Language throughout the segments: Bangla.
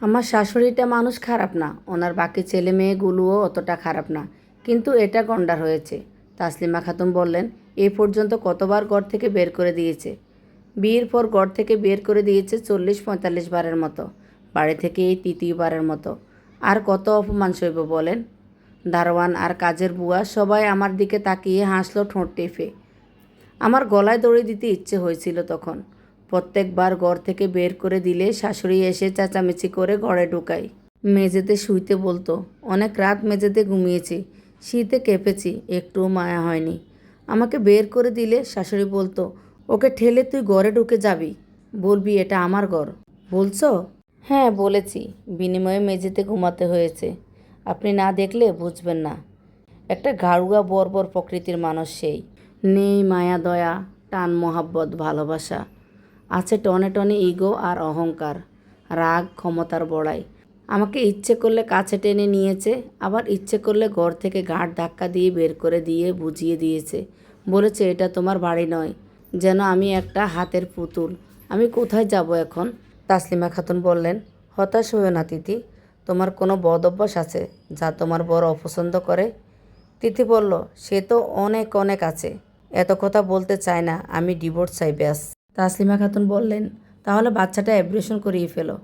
আমার শাশুড়িটা মানুষ খারাপ না, ওনার বাকি ছেলে মেয়েগুলোও অতটা খারাপ না। কিন্তু এটা গন্ডার হয়েছে। তাসলিমা খাতুন বললেন, এ পর্যন্ত কতবার ঘর থেকে বের করে দিয়েছে? বিয়ের পর ঘর থেকে বের করে দিয়েছে চল্লিশ পঁয়তাল্লিশ বারের মতো। বাড়ি থেকে এই তৃতীয়বারের মতো। আর কত অপমান সইব বলেন? দারোয়ান আর কাজের বুয়া সবাই আমার দিকে তাকিয়ে হাসলো ঠোঁট টেপে। আমার গলায় দড়ি দিতে ইচ্ছে হয়েছিল তখন। প্রত্যেকবার ঘর থেকে বের করে দিলে শাশুড়ি এসে চেঁচামেচি করে ঘরে ঢুকাই মেঝেতে শুইতে বলতো, অনেক রাত মেঝেতে ঘুমিয়েছি, শীতে কেঁপেছি, একটুও মায়া হয়নি। আমাকে বের করে দিলে? শাশুড়ি বলতো, ওকে ঠেলে তুই ঘরে ঢুকে যাবি। বলবি, এটা আমার ঘর। বলছো? হ্যাঁ বলেছি। বিনিময়ে মেঝেতে ঘুমাতে হয়েছে। আপনি না দেখলে বুঝবেন না। একটা গাড়ুয়া বর্বর প্রকৃতির মানুষ সেই। নেই মায়া, দয়া, টান, মোহাব্বত, ভালোবাসা। আছে টনে টনে ইগো আর অহংকার, রাগ ক্ষমতার বড়াই। আমাকে ইচ্ছে করলে কাছে টেনে নিয়েছে, আবার ইচ্ছে করলে ঘর থেকে ঘাট ধাক্কা দিয়ে বের করে দিয়ে বুঝিয়ে দিয়েছে। বলেছে, এটা তোমার বাড়ি নয়, যেন আমি একটা হাতের পুতুল। আমি কোথায় যাব এখন? তাসলিমা খাতুন বললেন, হতাশ হয়েও না, তিথি। তোমার কোনো বদ অভ্যাস আছে যা তোমার বড় অপছন্দ করে? তিথি বলল, সে তো অনেক অনেক আছে। এত কথা বলতে চায় না, আমি ডিভোর্স চাই, ব্যাস। তাসলিমা খাতুন বললেন, তাহলে বাচ্চাটা অ্যাব্রেশন করিয়ে ফেলো।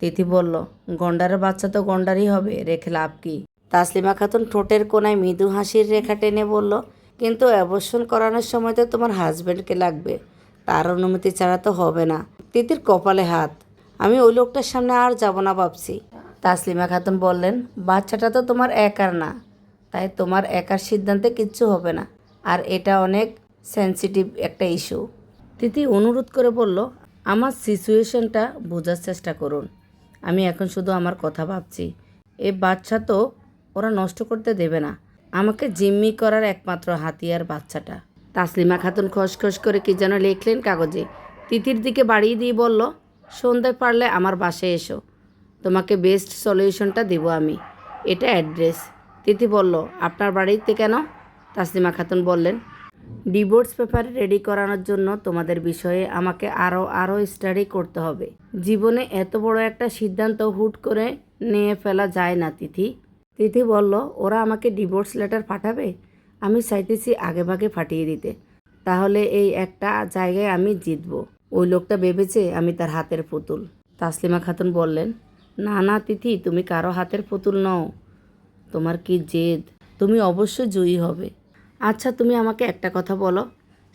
তিথি বলল, গন্ডারের বাচ্চা তো গন্ডারই হবে, রেখে লাভ কি? তাসলিমা খাতুন ঠোঁটের কোনায় মৃদু হাসির রেখা টেনে বলল, কিন্তু অ্যাবর্শন করানোর সময় তো তোমার হাজব্যান্ডকে লাগবে, তার অনুমতি ছাড়া তো হবে না। তিতির কপালে হাত, আমি ওই লোকটার সামনে আর যাব না ভাবছি। তাসলিমা খাতুন বললেন, বাচ্চাটা তো তোমার একার না, তাই তোমার একার সিদ্ধান্তে কিচ্ছু হবে না, আর এটা অনেক সেন্সিটিভ একটা ইস্যু তিথি অনুরোধ করে বলল, আমার সিচুয়েশনটা বোঝার চেষ্টা করুন। আমি এখন শুধু আমার কথা ভাবছি। এ বাচ্চা তো ওরা নষ্ট করতে দেবে না। আমাকে জিম্মি করার একমাত্র হাতিয়ার বাচ্চাটা। তাসলিমা খাতুন খসখস করে কি যেন লিখলেন কাগজে। তিথির দিকে বাড়িয়ে দিয়ে বলল, সন্ধ্যায় পারলে আমার বাসায় এসো। তোমাকে বেস্ট সলিউশনটা দেব আমি। এটা অ্যাড্রেস। তিথি বলল, আপনার বাড়িতে কেন? তাসলিমা খাতুন বললেন ডিভোর্স পেপার রেডি করানোর জন্য তোমাদের বিষয়ে আমাকে আরও আরও স্টাডি করতে হবে। জীবনে এত বড় একটা সিদ্ধান্ত হুট করে নিয়ে ফেলা যায় না, তিথি। তিথি বলল, ওরা আমাকে ডিভোর্স লেটার পাঠাবে? আমি চাইতেছি আগে ভাগে ফাটিয়ে দিতে। তাহলে এই একটা জায়গায় আমি জিতব। ওই লোকটা ভেবেছে আমি তার হাতের পুতুল। তাসলিমা খাতুন বললেন, না না, তিথি, তুমি কারও হাতের পুতুল নও। তোমার কি জেদ? তুমি অবশ্যই জয়ী হবে। আচ্ছা তুমি আমাকে একটা কথা বলো।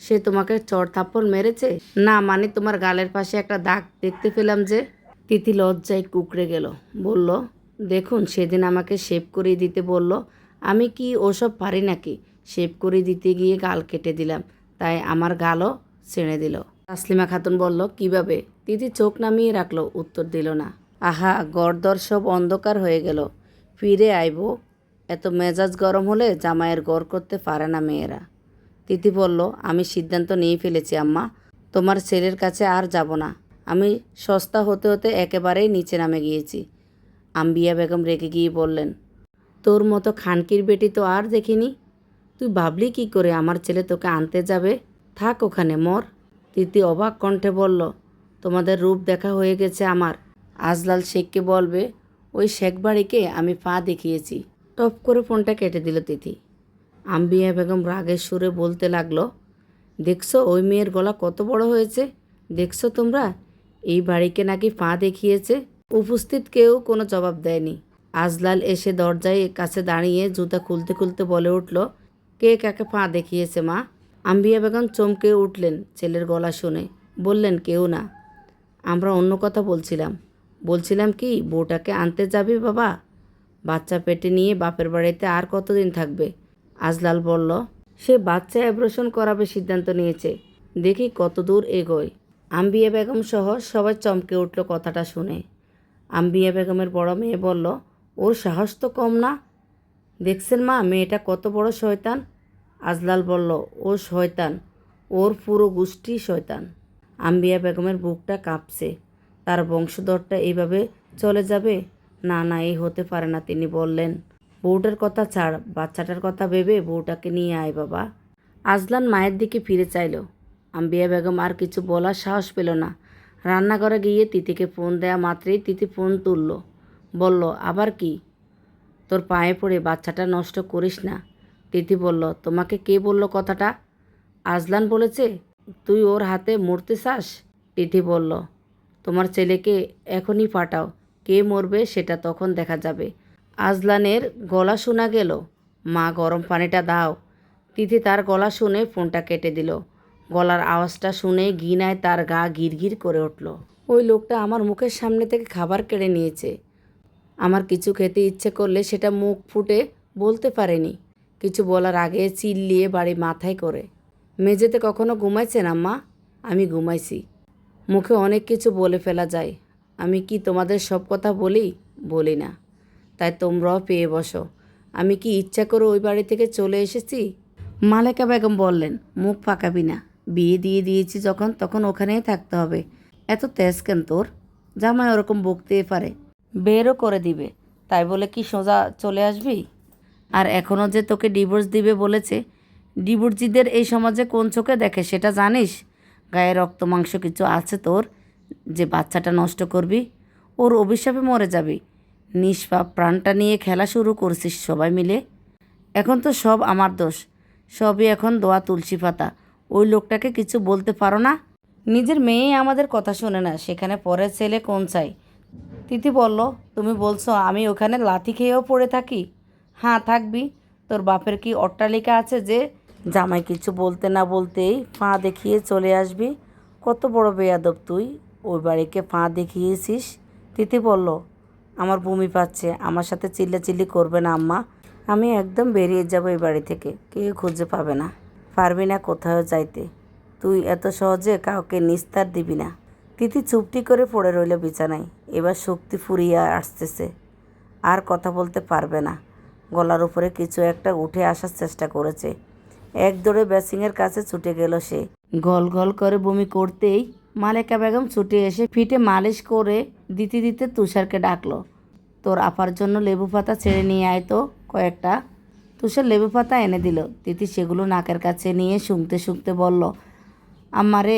সে তোমাকে চড় থাপ্পড় মেরেছে? না মানে তোমার গালের পাশে একটা দাগ দেখতে পেলাম যে তিথি লজ্জায় কুকড়ে গেল। বলল, দেখুন, সেদিন আমাকে শেভ করিয়ে দিতে বলল, আমি কি ওসব পারি নাকি? শেভ করে দিতে গিয়ে গাল কেটে দিলাম, তাই আমার গালও ছেড়ে দিল। তাসলিমা খাতুন বলল, কীভাবে? তিথি চোখ নামিয়ে রাখল, উত্তর দিল না। আহা গড়দর সব অন্ধকার হয়ে গেল। ফিরে আইবো এত মেজাজ গরম হলে জামাইয়ের গড় করতে পারে না মেয়েরা। তিথি বলল, আমি সিদ্ধান্ত নিয়ে ফেলেছি, আম্মা। তোমার ছেলের কাছে আর যাব না। আমি সস্তা হতে হতে একেবারেই নিচে নামে গিয়েছি। আম্বিয়া বেগম রেগে গিয়ে বললেন, তোর মতো খানকির বেটি তো আর দেখিনি। তুই ভাবলি কি করে আমার ছেলে তোকে আনতে যাবে? থাক ওখানে, মর। তিতি অবাক কণ্ঠে বলল, তোমাদের রূপ দেখা হয়ে গেছে আমার। আজলাল শেখকে বলবে, ওই শেখ বাড়িকে আমি পা দেখিয়েছি। টপ করে ফোনটা কেটে দিল তিথি। আম্বিয়া বেগম রাগের সুরে বলতে লাগল, দেখছ, ওই মেয়ের গলা কত বড় হয়েছে? দেখছ তোমরা? এই বাড়িকে নাকি পা দেখিয়েছে? উপস্থিত কেউ কোনো জবাব দেয়নি। আজলাল এসে দরজায় কাছে দাঁড়িয়ে জুতা খুলতে খুলতে বলে উঠল, কে কাকে পা দেখিয়েছে, মা? আম্বিয়া বেগম চমকে উঠলেন ছেলের গলা শুনে। বললেন, কেউ না। আমরা অন্য কথা বলছিলাম। বলছিলাম কি, বউটাকে আনতে যাবি বাবা? বাচ্চা পেটে নিয়ে বাপের বাড়িতে আর কতদিন থাকবে? আজলাল বলল, সে বাচ্চা অ্যাব্রেশন করাবে সিদ্ধান্ত নিয়েছে। দেখি কত দূর এগোয়। আম্বিয়া বেগম সহ সবাই চমকে উঠল কথাটা শুনে। আম্বিয়া বেগমের বড় মেয়ে বলল, ওর সাহস তো কম না। দেখছেন মা, মেয়েটা কত বড় শয়তান। আজলাল বলল, ও শয়তান, ওর পুরো গোষ্ঠী শয়তান। আম্বিয়া বেগমের বুকটা কাঁপছে। তার বংশধরটা এইভাবে চলে যাবে? না না, এই হতে পারে না, তিনি বললেন। বউটার কথা ছাড়, বাচ্চাটার কথা ভেবে বউটাকে নিয়ে আয় বাবা। আজলান মায়ের দিকে ফিরে চাইল। আম্বিয়া বেগম আর কিছু বলার সাহস পেল না। রান্নাঘরে গিয়ে তিতিকে ফোন দেয়া মাত্রই তিতি ফোন তুলল। বলল, আবার কি? তোর পায়ে পড়ে বাচ্চাটা নষ্ট করিস না। তিথি বলল, তোমাকে কে বলল কথাটা? আজলান বলেছে, তুই ওর হাতে মরতে চাস? তিথি বলল, তোমার ছেলেকে এখনই পাঠাও কে মরবে সেটা তখন দেখা যাবে। আজলানের গলা শোনা গেল, মা, গরম পানিটা দাও। তিথি তার গলা শুনে ফোনটা কেটে দিল। গলার আওয়াজটা শুনে গিনায় তার গা গিরগির করে উঠল। ওই লোকটা আমার মুখের সামনে থেকে খাবার কেড়ে নিয়েছে। আমার কিছু খেতে ইচ্ছে করলে সেটা মুখ ফুটে বলতে পারেনি। কিছু বলার আগে চিল্লিয়ে বাড়ি মাথায় করে। মেঝেতে কখনো ঘুমাইছেন আম্মা আমি ঘুমাইছি। মুখে অনেক কিছু বলে ফেলা যায়। আমি কি তোমাদের সব কথা বলি? বলি না। তাই তোমরাও পেয়ে বসো। আমি কি ইচ্ছা করে ওই বাড়ি থেকে চলে এসেছি? মালেকা বেগম বললেন, মুখ ফাঁকাবি না। বিয়ে দিয়ে দিয়েছি যখন, তখন ওখানেই থাকতে হবে। এত তেজ কেন তোর? জামাই ওরকম বকতেই পারে। বেরও করে দিবে। তাই বলে কি সোজা চলে আসবি? আর এখনও যে তোকে ডিভোর্স দিবে বলেছে, ডিভোর্সিদের এই সমাজে কোন চোখে দেখে সেটা জানিস? গায়ে রক্ত মাংস কিছু আছে তোর? যে বাচ্চাটা নষ্ট করবি, ওর অভিশাপে মরে যাবি। নিষ্পাপ প্রাণটা নিয়ে খেলা শুরু করছিস সবাই মিলে। এখন তো সব আমার দোষ। সবই এখন দোয়া তুলসী পাতা। ওই লোকটাকে কিছু বলতে পারো না? নিজের মেয়ে আমাদের কথা শোনে না। সেখানে পরের ছেলে কোন চাই? তিথি বলল, তুমি বলছো আমি ওখানে লাথি খেয়েও পড়ে থাকি? হ্যাঁ থাকবি। তোর বাপের কি অট্টালিকা আছে যে, জামাই কিছু বলতে না বলতেই পা দেখিয়ে চলে আসবি? কত বড় বেয়াদব তুই। ওই বাড়িকে ফাঁ দেখিয়েছিস? তিথি বলল, আমার বমি পাচ্ছে, আমার সাথে চিল্লাচিল্লি করবে না, আম্মা। আমি একদম বেরিয়ে যাব এই বাড়ি থেকে, কেউ খুঁজে পাবে না। পারবি না কোথাও যাইতে। তুই এত সহজে কাউকে নিস্তার দিবি না। তিথি চুপটি করে পড়ে রইল বিছানায়। এবার শক্তি ফুরিয়ে আসতেছে। আর কথা বলতে পারবে না। গলার উপরে কিছু একটা উঠে আসার চেষ্টা করেছে। এক দৌড়ে ব্যাসিংয়ের কাছে ছুটে গেল সে। গল গল করে বমি করতেই মালেকা বেগম ছুটে এসে ফিটে মালিশ করে দিতে দিতে তুষারকে ডাকলো। তোর আপার জন্য লেবু পাতা ছেড়ে নিয়ে আয় তো, কয়েকটা। তুষার লেবু পাতা এনে দিল। দিতি সেগুলো নাকের কাছে নিয়ে শুনতে শুনতে বলল আমারে